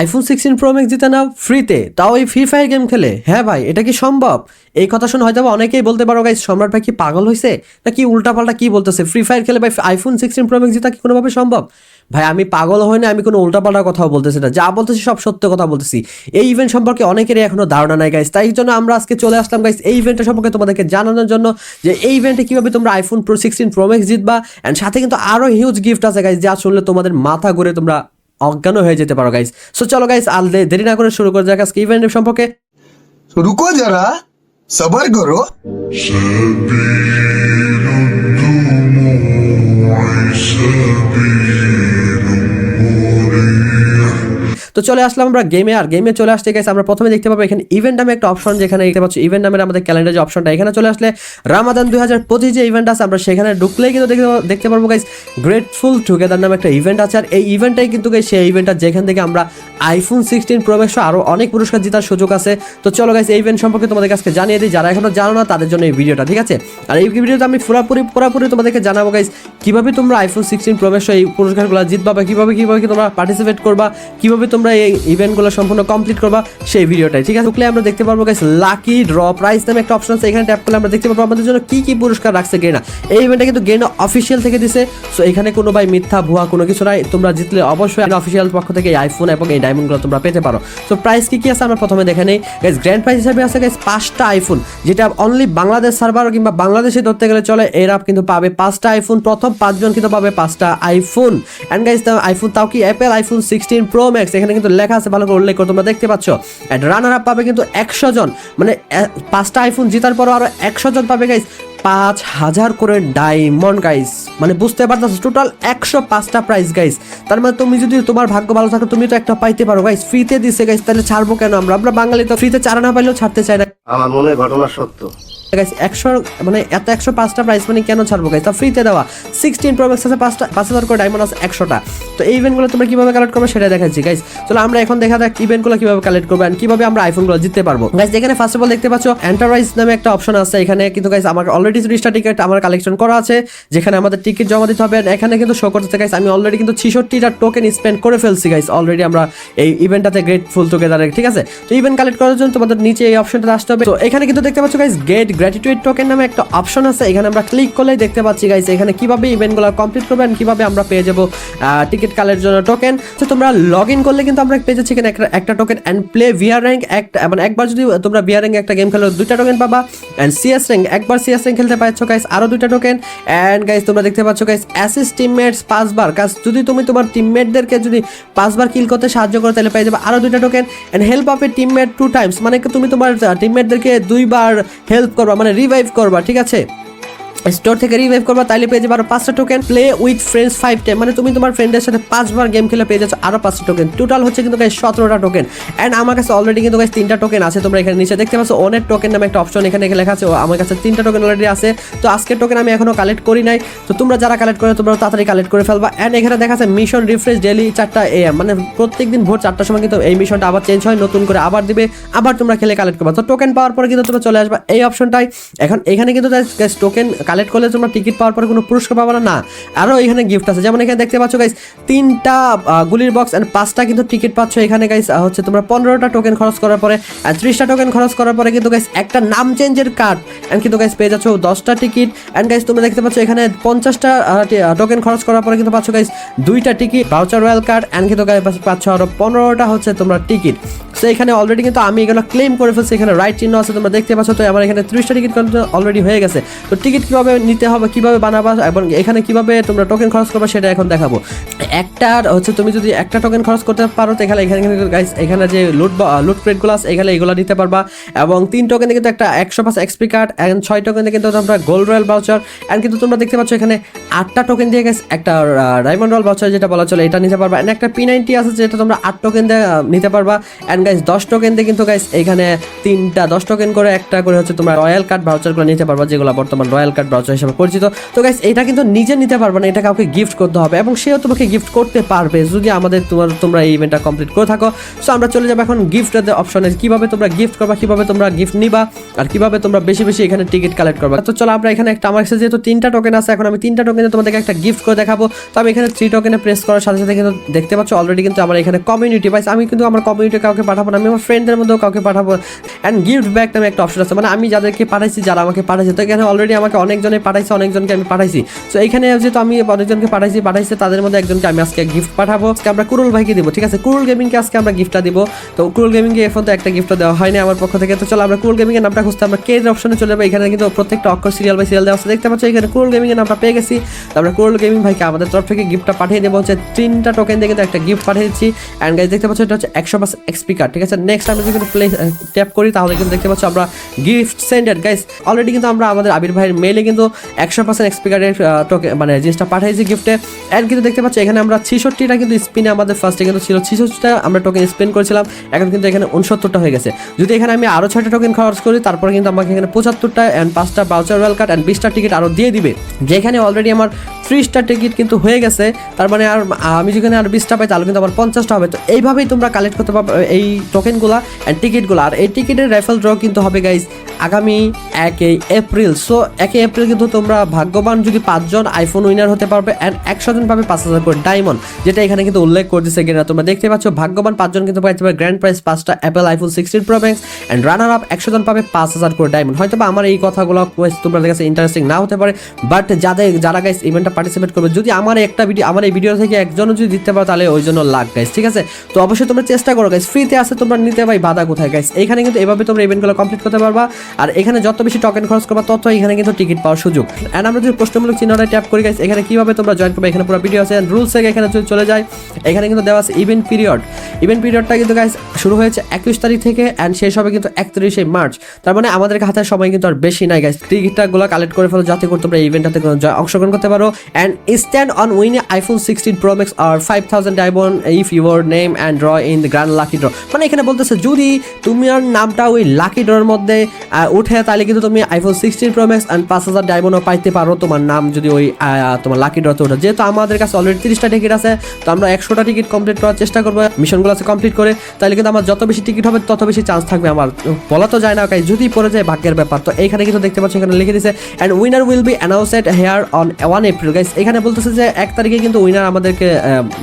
IPhone sixteen pro max জিতে নাও ফ্রিতে তাও এই ফ্রি ফায়ার গেম খেলে? হ্যাঁ ভাই, এটা কি সম্ভব? এই কথা শুনে হয়তো অনেকেই বলতে পারো, গাইস, সম্রাট ভাই কি পাগল হয়েছে নাকি উল্টাপাল্টা কি বলতেছে? ফ্রি ফায়ার খেলে ভাই আইফোন সিক্সটিন প্রো ম্যাক্স জিতা কি কোনোভাবে সম্ভব? ভাই, আমি পাগল হই না, আমি কোনো উল্টাপাল্টা কথাও বলতেছি না। যা বলতেছি সব সত্য কথা বলতেছি। এই ইভেন্ট সম্পর্কে অনেকেরই এখনও ধারণা নাই গাইস তাই জন্য আমরা আজকে চলে আসলাম গাইস এই ইভেন্টটা সম্পর্কে তোমাদেরকে জানানোর জন্য যে এই ইভেন্টে কীভাবে তোমরা iPhone pro sixteen pro max জিতবা। And সাথে কিন্তু আরও হিউজ গিফট আছে গাইস যা শুনলে তোমাদের মাথা ঘুরে তোমরা অজ্ঞানও হয়ে যেতে পারো গাইস সো চলো গাইস আল দেরি না করে শুরু করে যাক আজকে ইভেন্ট সম্পর্কে। রুকো যারা সবার করো। তো চলে আসলাম আমরা গেমে আর গেমে চলে আসতে গেছে আমরা প্রথমে দেখতে পাবো এখানে ইভেন্ট নামে একটা অপশন যেখানে দেখতে পাচ্ছি ইভেন্ট নামের আমাদের ক্যালেন্ডার যে অপশনটা এখানে চলে আসলে রামাদান দুই হাজার পঁচিশ যে ইভেন্ট আছে, আমরা সেখানে ঢুকলেই কিন্তু দেখতে দেখতে পারব গাইস গ্রেটফুল টুগেদার নামে একটা ইভেন্ট আছে। আর এই ইভেন্টটাই কিন্তু গাইস সেই ইভেন্টটা যেখান থেকে আমরা আইফোন সিক্সটিন প্রবেশ আরও অনেক পুরস্কার জেতার সুযোগ আছে। তো চলো গাইস এই ইভেন্ট সম্পর্কে তোমাদের কাছে জানিয়ে দিই, যারা এখনও জানো না, তাদের জন্য এই ভিডিওটা ঠিক আছে? আর এই ভিডিওতে আমি পুরোপুরি পুরোপুরি তোমাদেরকে জানাব গাইস কীভাবে তোমরা আইফোন সিক্সটিন প্রবেশ এই পুরস্কারগুলো জিতবা বা কীভাবে কীভাবে তোমরা পার্টিসিপেট করবা, কীভাবে তোমরা এই ইভেন্টগুলো সম্পূর্ণ কমপ্লিট করবা সেই ভিডিওটাই ঠিক আছে? ঢুকলে আমরা দেখতে পারব গাইস লাকি ড্র প্রাইস নামে একটা অপশন আছে, এখানে ট্যাপ করলে আমরা দেখতে পারব আমাদের জন্য কি কি পুরস্কার রাখছে গেনা এই ইভেন্টটা কিন্তু গেনা অফিসিয়াল থেকে দিছে সো এখানে কোনো ভাই মিথ্যা, ভুয়া কোনো কিছু নাই, তোমরা জিতলে অবশ্যই অফিসিয়াল পক্ষ থেকে এই আইফোন এবং এই ডায়মন্ডগুলো তোমরা পেতে পারো। সো প্রাইস কি কি আছে আমরা প্রথমে দেখে নেই। গাইস গ্র্যান্ড প্রাইস হিসেবে আছে গাইস পাঁচটা আইফোন যেটা অনলি বাংলাদেশ সার্ভার কিংবা বাংলাদেশে ধরতে গেলে চলে, এরা কিন্তু পাবে পাঁচটা আইফোন প্রথম পাঁচজন কিন্তু পাবে পাঁচটা আইফোন অ্যান্ড গাইস আইফোন তাও কি Apple iPhone sixteen pro max এখানে কিন্তু লেখা আছে, ভালো করে উল্লেখ করে তোমরা দেখতে পাচ্ছ। অ্যান্ড রানার আপ পাবে কিন্তু একশো জন। মানে পাঁচটা আইফোন জেতার পরও আরও একশো জন পাবে গাইস পাঁচ হাজার করে ডায়মন্ড গাইস মানে বুঝতে পারতেছ টোটাল একশো পাঁচটা প্রাইস গাইস তার মানে তুমি যদি তোমার ভাগ্য ভালো থাকে তুমি তো একটা পাইতে পারো গাইস ফ্রিতে দিছে গাইস তাহলে ছাড়বো কেন আমরা? আমরা বাঙালি তো ফ্রিতে চারা না পাইলেও ছাড়তে চাই না। আমার মনে ঘটনা সত্য। গাইস একশো মানে এত একশো পাঁচটা প্রাইস মানে কেন ছাড়বো গাইস তা ফ্রিতে দেওয়া। সিক্সটিন প্রো আছে, পাঁচটা, পাঁচ হাজার করে ডায়মন্ড আছে, একশোটা। তো এই ইভেন্টগুলো তোমরা কীভাবে কালেক্ট করবে সেটা দেখাচ্ছি গাইস চলো, আমরা এখন দেখা যাক ইভেন্টগুলো কীভাবে কালেক্ট করব and কীভাবে আমরা আইফোনগুলো জিততে পারব। গাইস যেখানে ফার্স্ট অফ অল দেখতে পাচ্ছ এন্টারপ্রাইজ নামে একটা অপশন আছে। এখানে কিন্তু গাইস আমার অলরেডি ত্রিশটা টিকিট আমার কালেকশন করা আছে। যেখানে আমাদের টিকিট জমা দিতে হবে এখানে কিন্তু শো করতেছে গাইস আমি অলরেডি কিন্তু ছিষট্টিটা টোকেন স্পেন্ড করে ফেলছি গাইস অলরেডি আমরা এই ইভেন্টটাতে গ্রেটফুল টুগেদার ঠিক আছে? তো ইভেন্ট কালেক্ট করার জন্য তোমাদের নিচে এই অপশনটা আসতে হবে। তো এখানে কিন্তু দেখতে পাচ্ছ গাইস গেট গ্র্যাটিটিউড টোকেন নামে একটা অপশন আছে, এখানে আমরা ক্লিক করলেই দেখতে পাচ্ছি গাইস এখানে কীভাবে ইভেন্টগুলো কমপ্লিট করবে and কীভাবে আমরা পেয়ে যাব টিকিট কালের জন্য টোকেন তো তোমরা লগ ইন করলে কিন্তু আমরা পেয়ে যাচ্ছি এখানে একটা- একটা token and play VR rank একটা মানে একবার যদি তোমরা ভিআর র্যাঙ্ক একটা গেম খেলো, দুইটা টোকেন পাবা অ্যান্ড সিএস র্যাঙ্ক একবার সিএস র্যাঙ্ক খেলতে পাচ্ছ গাইস আরও দুইটা টোকেন অ্যান্ড গাইস তোমরা দেখতে পাচ্ছ গাইস অ্যাসিস্ট টিমমেটস পাঁচবার, কাজ যদি তুমি তোমার টিমমেটদেরকে যদি পাঁচবার কিল করতে সাহায্য করো, তাহলে পেয়ে যাবে আরও দুইটা token and help of a teammate two times মানে তুমি তোমার টিমমেটদেরকে দুইবার হেল্প করবা মানে রিভাইভ করবা ঠিক আছে? স্টোর থেকে রিভাইভ করবা, তাইলে পেয়ে যাবে আরও পাঁচটা token play with friends five time মানে তুমি তোমার ফ্রেন্ডের সাথে পাঁচবার গেম খেলে পেয়ে যাচ্ছ আরও পাঁচটা টোকেন টোটাল হচ্ছে কিন্তু গাইস সতেরোটা টোকেন অ্যান্ড আমার কাছে অলরেডি কিন্তু গাইস তিনটা টোকেন আছে, তোমরা এখানে নিচে দেখতে পাচ্ছ, অনেক টোকেন নামে একটা অপশন এখানে লেখা আছে আমার কাছে তিনটা টোকেন অলরেডি আছে। তো আজকের টোকেন আমি এখনও কালেক্ট করি নাই। তো তোমরা যারা কালেক্ট করে, তোমরা তাড়াতাড়ি কালেক্ট করে ফেলবা। অ্যান্ড এখানে দেখা যাচ্ছে মিশন রিফ্রেশ ডেলি চারটা এম মানে প্রত্যেকদিন ভোর চারটার সময় কিন্তু এই মিশনটা আবার চেঞ্জ হয়, নতুন করে আবার দিবে, আবার তোমরা খেলে কালেক্ট করবা। তো টোকেন পাওয়ার পরে কিন্তু তোমরা চলে আসবা এই অপশনটাই এখন এখানে কিন্তু টোকেন কালেক্ট করলে তোমরা টিকিট পাওয়ার পরে কোনো পুরস্কার পাবা না। না আরও এখানে গিফট আছে। যেমন এখানে দেখতে পাচ্ছ গাইস তিনটা গুলির বক্স এন্ড পাঁচটা কিন্তু টিকিট পাচ্ছ এখানে গাইস হচ্ছে তোমরা পনেরোটা টোকেন খরচ করার পরে ত্রিশটা টোকেন খরচ করার পরে কিন্তু গাইস একটা নাম চেঞ্জের কার্ড এন্ড কিন্তু গাইস পেয়ে যাচ্ছ দশটা টিকিট এন্ড গাইস তোমরা দেখতে পাচ্ছ এখানে পঞ্চাশটা টোকেন খরচ করার পরে কিন্তু পাচ্ছ গাইস দুইটা ticket voucher royal card and কিন্তু গাইস পাচ্ছ আরও পনেরোটা হচ্ছে তোমরা টিকিট তো এখানে অলরেডি কিন্তু আমি এগুলো ক্লেম করে ফেলছি। এখানে রাইট চিহ্ন আছে, তোমরা দেখতে পাচ্ছ। তো আমার এখানে ত্রিশটা টিকিট কিন্তু অলরেডি হয়ে গেছে। তো টিকিট কীভাবে নিতে হবে, কীভাবে বানাবা, এবং এখানে কীভাবে তোমরা টোকেন খরচ করবে, সেটা এখন দেখাবো। একটার হচ্ছে, তুমি যদি একটা টোকেন খরচ করতে পারো, তো এখানে এখানে এখানে যে লুট লুট ক্রেটগুলো আছে, এখানে এগুলো নিতে পারবা। এবং তিন টোকেনে কিন্তু একটা একশো পাঁচ এক্সপি কার্ড অ্যান্ড ছয় টোকেনে কিন্তু তোমরা গোল্ড রয়্যাল বাউচার অ্যান্ড কিন্তু তোমরা দেখতে পাচ্ছ এখানে আটটা টোকেন দিয়ে গেছে একটা ডায়মন্ড রয়্যাল বাউচার যেটা বলা চলে, এটা নিতে পারবা। অ্যান্ড একটা পি নাইনটি আছে, যেটা তোমরা আট টোকেন দিয়ে নিতে পারবা। অ্যান্ড গাইস দশ টোকেন দিয়ে কিন্তু গাইস এখানে তিনটা, দশ টোকেন করে একটা করে হচ্ছে তোমরা রয়্যাল কার্ড ভাউচারগুলো নিতে পারবা, যেগুলো বর্তমান রয়্যাল কার্ড ভাউচার হিসেবে পরিচিত। তো গাইস এটা কিন্তু নিজে নিতে পারবে না, এটা কাউকে গিফট করতে হবে এবং সেও তোমাকে গিফট করতে পারবে যদি আমাদের তোমার, তোমরা এই ইভেন্টটা কমপ্লিট করে থাকো। সো আমরা চলে যাব এখন গিফটের অপশনে কীভাবে তোমরা গিফট করবা, কীভাবে তোমরা গিফট নিবা, আর কীভাবে তোমরা বেশি বেশি এখানে টিকিট কালেক্ট করবা। তো চলো, আমরা এখানে একটা, আমার যেহেতু তিনটা টোকেন আছে, এখন আমি তিনটা টোকেনে তোমাদেরকে একটা গিফট করে দেখাবো। তো আমি এখানে থ্রি টোকেনে প্রেস করার সাথে সাথে কিন্তু দেখতে পাচ্ছ অলরেডি কিন্তু আমার এখানে কমিউনিটি পাইছে আমি কিন্তু আমার কমিউনিটি কাউকে পাঠাবো না, আমি আমার ফ্রেন্ডদের মধ্যেও কাউকে পাঠাবো। অ্যান্ড গিফট ব্যাক নামে একটা অপশন আছে। মানে আমি যাদেরকে পাঠাইছি, যারা আমাকে পাঠাইছে, তো এখানে অলরেডি আমাকে অনেকজনে পাঠাইছে, অনেকজনকে আমি পাঠাইছি। তো এখানে যেহেতু আমি অনেকজনকে পাঠাইছি, পাঠাইছে, তাদের মধ্যে একজনকে আমি আজকে গিফট পাঠাবো। আজকে আমরা কুরুল ভাইকে দিব, ঠিক আছে? কুরুল গেমিংকে আজকে আমরা গিফটটা দিব। তো কুরুল গেমিংকে এখন তো একটা গিফট দেওয়া হয়নি আমার পক্ষ থেকে। তো চলো আমরা কুরুল গেমিং এর নামটা খুঁজতে আমরা কেজ অপশনে চলে যাব। এখানে কিন্তু প্রত্যেকটা অক্ষর সিরিয়াল বাই সিরিয়াল দেওয়া আছে। দেখতে পাচ্ছ, এখানে কুরুল গেমিং এর নামটা পেয়ে গেছি। তো আমরা কুরুল গেমিং ভাইকে আমাদের তরফ থেকে গিফটটা পাঠিয়ে দেবো। হচ্ছে তিনটা টোকেন দিয়ে কিন্তু একটা গিফট পাঠিয়ে দিচ্ছি অ্যান্ড গাইজ দেখতে পাচ্ছ, এটা হচ্ছে একশো পার্স এক্সপি ঠিক আছে? নেক্সট আমরা যদি প্লে ট্যাপ করি, তাহলে কিন্তু দেখতে পাচ্ছ আমরা গিফট সেন্ডেড গাইস অলরেডি কিন্তু আমরা আমাদের আবির ভাইয়ের মেলে কিন্তু একশো পার্সেন্ট এক্সপি কার্ডের টোকেন মানে জিনিসটা পাঠিয়েছি গিফটে অ্যান্ড কিন্তু দেখতে পাচ্ছি এখানে আমরা ছিষট্টিটা কিন্তু স্পিনে আমাদের ফার্স্টে কিন্তু ছিল। ছিষট্টিটা আমরা টোকেন স্পেন্ড করেছিলাম। এখন কিন্তু এখানে উনসত্তরটা হয়ে গেছে। যদি এখানে আমি আরও ছয়টা টোকেন খরচ করি, তারপরে কিন্তু আমাকে এখানে পঁচাত্তরটা অ্যান্ড পাঁচটা বাউচার ওয়েল কার্ড অ্যান্ড বিশটা টিকিট আরও দিয়ে দিবে। যেখানে অলরেডি আমার স্টার টিকিট কিন্তু হয়ে গেছে। তার মানে আর, আমি যেখানে আর বিশটা পাই, তাহলে কিন্তু আমার পঞ্চাশটা হবে। তো এইভাবেই তোমরা কালেক্ট করতে পারবে এই টোকেনগুলো অ্যান্ড টিকিটগুলো আর এই টিকিটের রেফেল ড্র কিন্তু হবে গাইজ আগামী একই এপ্রিল। সো একই এপ্রিল কিন্তু তোমরা ভাগ্যবান যদি পাঁচজন আইফোন উইনার হতে পারবে অ্যান্ড একশো জন পাবে পাঁচ হাজার করে ডায়মন্ড যেটা এখানে কিন্তু উল্লেখ করতেছে কিনা তোমরা দেখতে পাচ্ছ, ভাগ্যবান পাঁচজন কিন্তু পাইতে পারবে গ্র্যান্ড প্রাইস পাঁচটা Apple iPhone sixteen pro and runner up একশো জন পাবে পাঁচ হাজার করে ডায়মন্ড হয়তো বা আমার এই কথাগুলো তোমাদের কাছে ইন্টারেস্টিং না হতে পারে বাট যাদের, যারা গাইস ইভেন্টটা পার্টিসিপেট করবে, যদি আমার একটা ভিডিও আমার এই ভিডিও থেকে একজনও যদি দিতে পারো, তাহলে ওই জন্য লাগ গাইস ঠিক আছে? তো অবশ্যই তোমরা চেষ্টা করো গাইস ফ্রিতে আছে তোমরা নিতে ভাই বাধা কোথায়? গাইস এখানে কিন্তু এভাবে তোমরা ইভেন্টগুলো কমপ্লিট করতে পারবা। আর এখানে যত বেশি টোকেন খরচ করবা, তত এখানে কিন্তু টিকিট পাওয়ার সুযোগ। এন্ড আমরা যদি প্রশ্নমূলক চিহ্নটা ট্যাপ করি গাইস এখানে কীভাবে তোমরা জয়েন করবে? এখানে পুরো ভিডিও আছে রুলস থেকে এখানে চলে যায়, এখানে কিন্তু দেওয়া আছে ইভেন্ট পিরিয়ড ইভেন্ট পিরিয়ডটা কিন্তু গাইস শুরু হয়েছে একুশ তারিখ থেকে অ্যান্ড শেষ হবে কিন্তু একত্রিশে মার্চ। তার মানে আমাদের হাতে সময় কিন্তু আর বেশি নাই গাইস টিকিটটা গুলো কালেক্ট করে ফেলো, যাতে করে তোমরা ইভেন্টটাতে অংশগ্রহণ করতে পারো। And stand on win iPhone sixteen pro max R five thousand diamond if your name and draw in the grand lucky draw মানে এখানে বলতেছে, যদি তোমার নামটা ওই লাকি ড্রর মধ্যে উঠে, তাহলে কিন্তু তুমি iPhone sixteen pro max and পাঁচ হাজার ডায়মন্ডও পাইতে পারো তোমার নাম যদি ওই তোমার লাকি ড্রতে ওঠে। যেহেতু আমাদের কাছে অলরেডি তিরিশটা টিকিট আছে, তো আমরা একশোটা টিকিট কমপ্লিট করার চেষ্টা করব। মিশনগুলো আছে কমপ্লিট করে, তাহলে কিন্তু আমার যত বেশি টিকিট হবে, তত বেশি চান্স থাকবে আমার। বলা তো যায় না গাইজ যদি পড়ে যায় ভাগ্যের ব্যাপার। তো এইখানে কিন্তু দেখতে পাচ্ছ, এখানে লিখে দিছে and winner will be announced here on one April guys এখানে বলতেছে যে এক তারিখে কিন্তু উইনার আমাদেরকে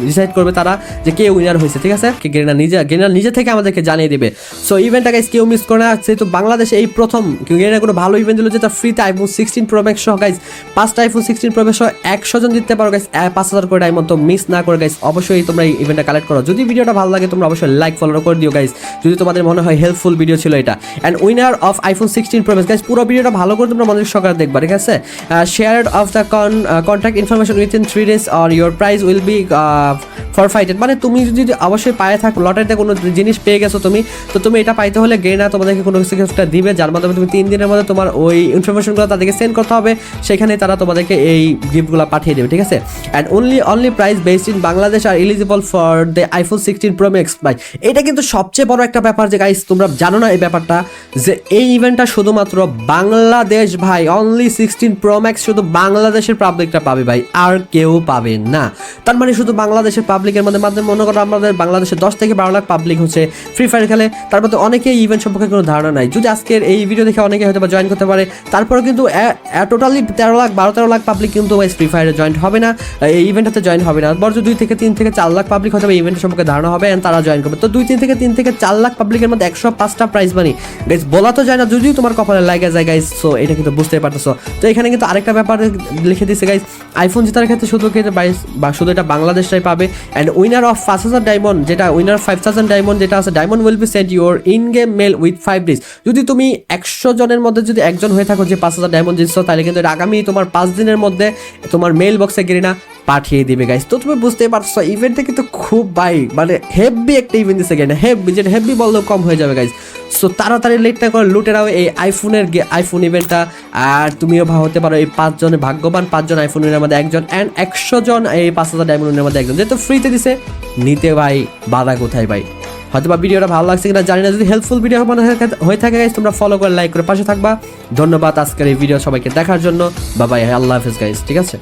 ডিসাইড করবে তারা যে কে উইনার হয়েছে, ঠিক আছে? কে গেরিনা নিজে গেরিনা নিজে থেকে আমাদেরকে জানিয়ে দিবে। সো ইভেন্টটা গাইজ কেউ মিস করে না। যেহেতু বাংলাদেশে এই প্রথম গেরিনা কোনো ভালো ইভেন্ট দিল যেটা ফ্রিতে আইফোন সিক্সটিন প্রো ম্যাক্স সহ গাইজ পাঁচটা আইফোন সিক্সটিন প্রো ম্যাক্স সহ একশো জন জিততে পারো গাইজ পাঁচ হাজার করে ডায়মন্ড তো মিস না করে গাইজ অবশ্যই তোমরা এই ইভেন্টটা কালেক্ট করো। যদি ভিডিওটা ভালো লাগে, তোমরা অবশ্যই লাইক ফলো করে দিও গাইজ যদি তোমাদের মনে হয় হেল্পফুল ভিডিও ছিল এটা। And winner of iPhone sixteen pro max guys পুরো ভিডিওটা ভালো করে তোমরা মনোযোগ সহকারে দেখবা, ঠিক আছে? Share of the con contact information within three days or your prize will be forfeited মানে তুমি যদি অবশ্যই পায়ে থাকো লটারিতে কোনো জিনিস পেয়ে গেছো তুমি, তো তুমি এটা পাইতে হলে গেনা তোমাদেরকে কোনো কিছু দিবে, যার মাধ্যমে তুমি তিন দিনের মধ্যে তোমার ওই ইনফরমেশনগুলো তাদেরকে সেন্ড করতে হবে, সেখানে তারা তোমাদেরকে এই গিফটগুলো পাঠিয়ে দেবে, ঠিক আছে? And only only price based in Bangladesh are eligible for the iPhone sixteen pro max ভাই। এটা কিন্তু সবচেয়ে বড় একটা ব্যাপার যে গাইস তোমরা জানো না এই ব্যাপারটা, যে এই ইভেন্টটা শুধুমাত্র বাংলাদেশ, ভাই অনলি সিক্সটিন প্রো ম্যাক্স শুধু বাংলাদেশের পাবলিকটা পাবে, ভাই, আর কেউ পাবে না। তার মানে শুধু বাংলাদেশের পাবলিকের মধ্যে মাধ্যমে মনে করো আমাদের বাংলাদেশের দশ থেকে বারো লাখ পাবলিক হচ্ছে ফ্রি ফায়ার খেলে, তার মধ্যে অনেকেই ইভেন্ট সম্পর্কে কোনো ধারণা নাই। যদি আজকের এই ভিডিও দেখে অনেকে হয়তো জয়েন করতে পারে। তারপরে কিন্তু টোটালি তেরো লাখ, বারো, তেরো লাখ পাবলিক কিন্তু ফ্রি ফায়ারে জয়েন হবে না। এই ইভেন্টটাতে জয়েন হবে না। বরঞ্চ দুই থেকে তিন থেকে চার লাখ পাবলিক হয়তো ইভেন্ট সম্পর্কে ধারণা হবে অ্যান্ড তারা জয়েন করবে। তো দুই, তিন থেকে তিন থেকে চার লাখ পাবলিকের মধ্যে একশো পাঁচটা প্রাইজ মানি গাইজ বলা তো যায় না, যদিও তোমার কপালে লাগে যায় গাইজ সো এটা কিন্তু বুঝতে পারতেছো। তো এখানে কিন্তু আরেকটা ব্যাপার লিখে দিচ্ছে গাইজ আইফোন জেতার ক্ষেত্রে শুধু কিন্তু বা শুধু এটা বাংলাদেশটাই পাবে। অ্যান্ড উইনার অফ পাঁচ হাজার ডায়মন্ড যেটা উইনার ফাইভ থাউজেন্ড ডায়মন্ড যেটা আছে diamond will be send your in game mail with five days যদি তুমি একশো জনের মধ্যে যদি একজন হয়ে থাকো যে পাঁচ হাজার ডায়মন্ড জিতছো তাহলে কিন্তু আগামী তোমার পাঁচ দিনের মধ্যে তোমার মেল বক্সে গেরিনা পাঠিয়ে দিবে গাইস তো তুমি বুঝতেই পারছ ইভেন্টটা কিন্তু খুব বাই মানে হেভি একটা ইভেন্ট দিচ্ছে গাইনা হেভি যেটা হেভি বললেও কম হয়ে যাবে গাইস সো তাড়াতাড়ি লেট না করে লুটে নাও এই আইফোনের আইফোন ইভেন্টটা আর তুমিও হতে পারো এই পাঁচজনের ভাগ্যবান, পাঁচজন আইফোন আইফোনের মধ্যে একজন অ্যান্ড একশো জন এই পাঁচ হাজার ডায়মন্ড ডায়মন্ডের মধ্যে একজন। যেহেতু ফ্রিতে দিছে, নিতে ভাই, বাধা কোথায় ভাই? হয়তো বা ভিডিওটা ভালো লাগছে কিনা জানি না, যদি হেল্পফুল ভিডিও মনে হয়- থাকে গাইজ তোমরা ফলো করে লাইক করে পাশে থাকবা। ধন্যবাদ আজকের এই ভিডিও সবাইকে দেখার জন্য। বাবাই আল্লাহ হাফেজ গাইজ ঠিক আছে?